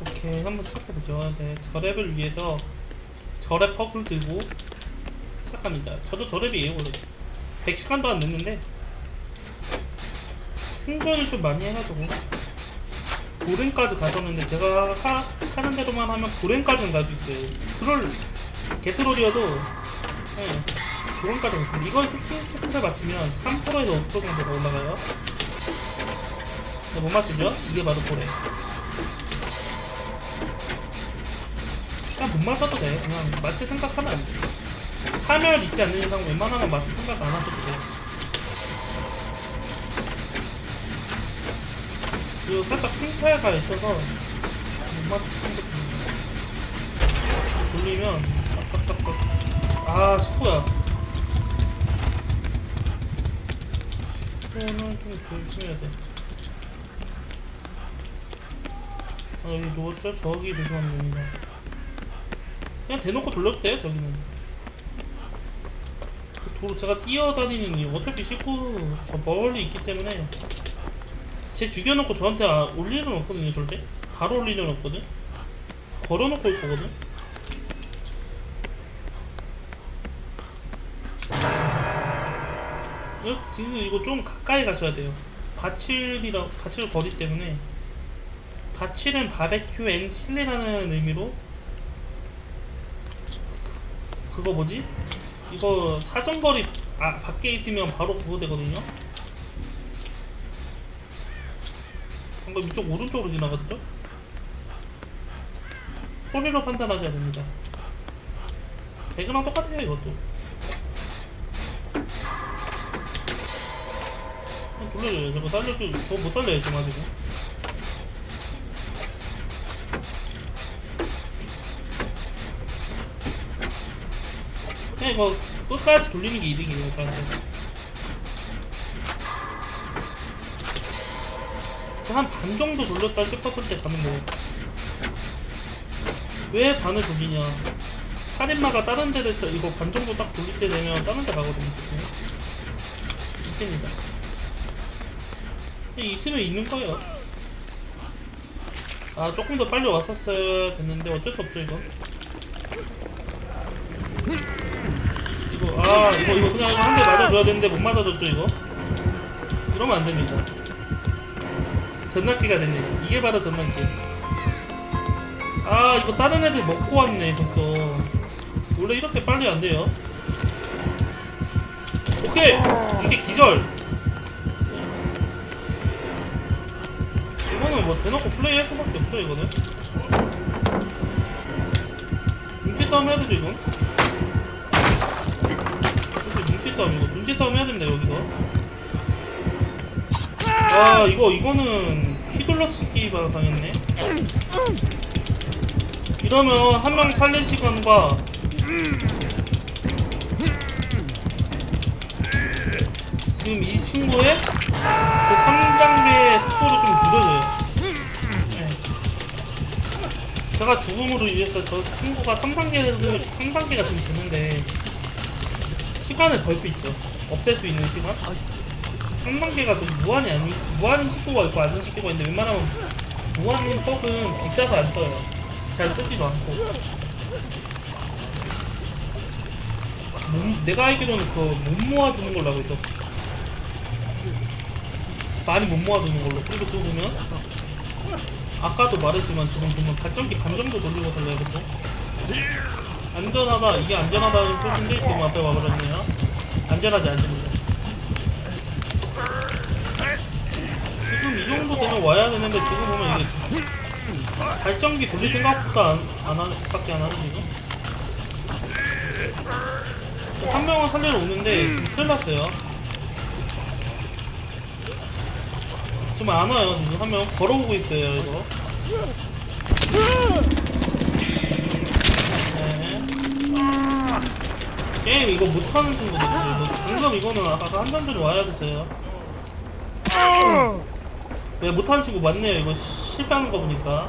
오케이 한번 시작해보죠. 네 저랩을 위해서 저랩 퍼블 들고 시작합니다. 저도 저랩이에요 원래. 100시간도 안 됐는데 생존을 좀 많이 해가지고 고랭까지 가졌는데 제가 하, 하는 대로만 하면 고랭까지는 갈 수 있어요 트롤 개트롤이어도 네, 고랭까지 있습니다 이걸 스킬 체크를 맞추면 3%에서 5% 정도가 올라가요. 네, 못 맞추죠? 이게 바로 고랭 못 맞춰도 돼. 그냥 맞힐 생각하면 안 돼. 파멸 있지 않는 이상 웬만하면 맞을 생각 안 하셔도 돼. 그리고 살짝 핑차가 있어서 못 맞힐 생각입니다. 돌리면 딱딱딱딱 아 10호야 10호는 좀 조심해야 돼. 아 여기 누웠죠? 저기 됩니다. 그냥 대놓고 돌려도 돼요 저기는. 그 도로 제가 뛰어다니는 이유 어차피 씻고 저 멀리 있기 때문에 제 죽여놓고 저한테 아, 올 일은 없거든요 절대. 바로 올 일은 없거든. 걸어놓고 올 거거든. 이거 지금 이거 좀 가까이 가셔야 돼요. 바칠이라 바칠 거리 때문에. 바칠은 바베큐 앤 칠리라는 의미로 그거 뭐지? 이거 사정거리 아, 밖에 있으면 바로 그거 되거든요. 방금 이쪽 오른쪽으로 지나갔죠? 소리로 판단하셔야 됩니다. 배그랑 똑같아요 이것도. 돌려줘요. 저거 살려줘. 저거 못 살려요 지금 아직. 그냥 이거 끝까지 돌리는 게 이득이에요 저한테 한 반 정도 돌렸다 싶었을 때 가면 돼요 왜 반을 돌리냐? 살인마가 다른 데를 쳐- 이거 반 정도 딱 돌릴 때 되면 다른 데 가거든요 이때입니다 있으면 있는 거예요. 아 조금 더 빨리 왔었어야 됐는데 어쩔 수 없죠 이거 아 이거 이거 그냥 한 대 맞아줘야 되는데 못 맞아줬죠 이거? 이러면 안 됩니다. 전납기가 됐네. 이게 바로 전납기. 아 이거 다른 애들 먹고 왔네 벌써. 원래 이렇게 빨리 안 돼요. 오케이! 이게 기절! 이거는 뭐 대놓고 플레이 할 수밖에 없어 이거는. 눈치 싸움 해야 되죠 이건 싸움 이거 눈치 싸움 해야 됩니다 여기서. 아! 이거 이거는 휘둘러치기 바라 당했네. 이러면 한 명 살릴 시간과 지금 이 친구의 그 3단계의 속도를 좀 줄여줘요. 네. 제가 죽음으로 인해서 저 친구가 3단계를 3단계가 지금 되는데 시간을 벌 수 있죠. 없앨 수 있는 시간. 3단계가 좀 무한이 아니 무한인 식구가 있고 안 쓰는 식구가 있는데 웬만하면 무한인 떡은 비싸서 안 써요. 잘 쓰지도 않고. 몸, 내가 알기로는 그못 모아두는 걸로 알고 있어. 많이 못 모아두는 걸로. 그리고 또 보면 아까도 말했지만 지금 보면 발전기 반 정도 돌리고 살려야겠죠? 안전하다. 이게 안전하다는 표시인데 지금 앞에 와버렸네요. 안전하지 않습니다. 지금 이 정도 되면 와야 되는데 지금 보면 이게 발전기 돌릴 생각부터 안, 안 하는 밖에 안 하는 지금 한 명은 살리러 오는데 지금 큰일 났어요. 지금 안 와요. 지금 한 명 걸어오고 있어요 이거. 네. 게임 이거 못하는 친구들 이거 방금 이거는 아까 한점 전에 와야 됐어요. 왜 못하는 친구 맞네요. 이거 실패하는 거 보니까.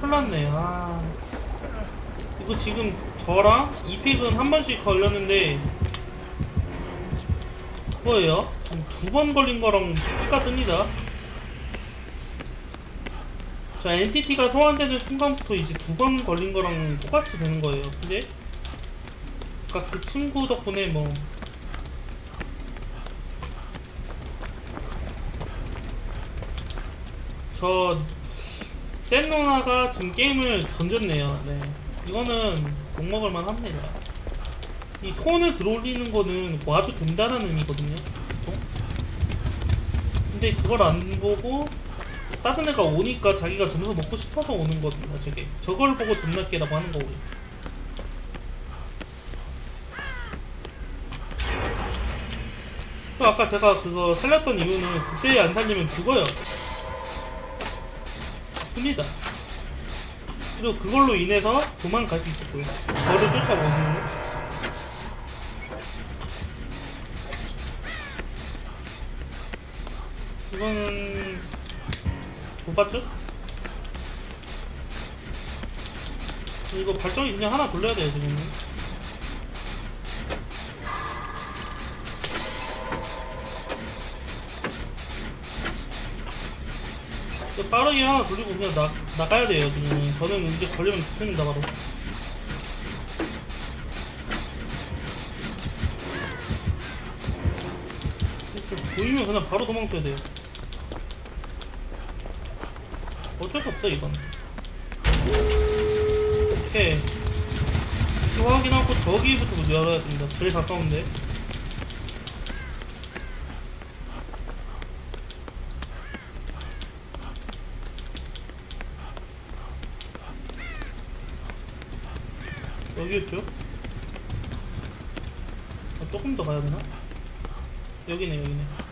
큰일 났네 아. 이거 지금 저랑 이픽은 한 번씩 걸렸는데 그거예요. 지금 두 번 걸린 거랑 똑같습니다. 자, NTT가 소환되는 순간부터 이제 두 번 걸린 거랑 똑같이 되는 거예요. 근데 아까 그 친구 덕분에 뭐 저 센노나가 지금 게임을 던졌네요. 네. 이거는 욕먹을 만 합니다. 이 손을 들어올리는 거는 와도 된다는 의미거든요. 보통. 근데 그걸 안 보고 다른 애가 오니까 자기가 점수 먹고 싶어서 오는 거거든요. 저게 저걸 보고 존나깨라고 하는 거고요. 또 아까 제가 그거 살렸던 이유는 그때 안 살리면 죽어요. 습니다. 그리고 그걸로 인해서 도망갈 수 있었고요. 저를 쫓아오는 이거는 못 봤죠? 이거 발전기 그냥 하나 돌려야 돼요 지금. 빠르게 하나 돌리고 그냥 나, 나가야 돼요 지금. 저는 이제 걸리면 죽습니다 바로. 보이면 그냥 바로 도망쳐야 돼요. 어쩔 수 없어 이건. 오케이. 위치 확인하고 저기부터 열어야 됩니다. 제일 가까운데. 여기였죠? 아, 조금 더 가야 되나? 여기네 여기네.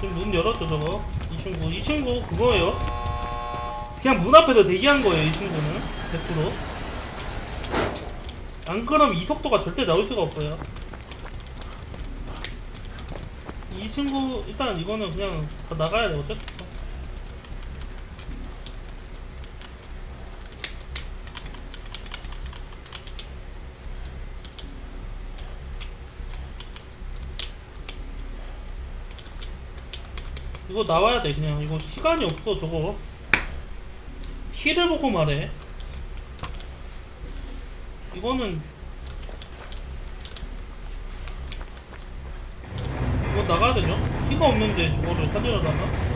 지금 문 열었죠 저거? 이 친구 이 친구 그거예요. 그냥 문 앞에서 대기한 거예요 이 친구는. 100%안 그럼 이 속도가 절대 나올 수가 없어요. 이 친구 일단 이거는 그냥 다 나가야 돼 어쩔 이거 나와야 돼 그냥. 이거 시간이 없어 저거. 키를 보고 말해. 이거는 이거 나가야 되죠? 키가 없는데 저거를 사려다가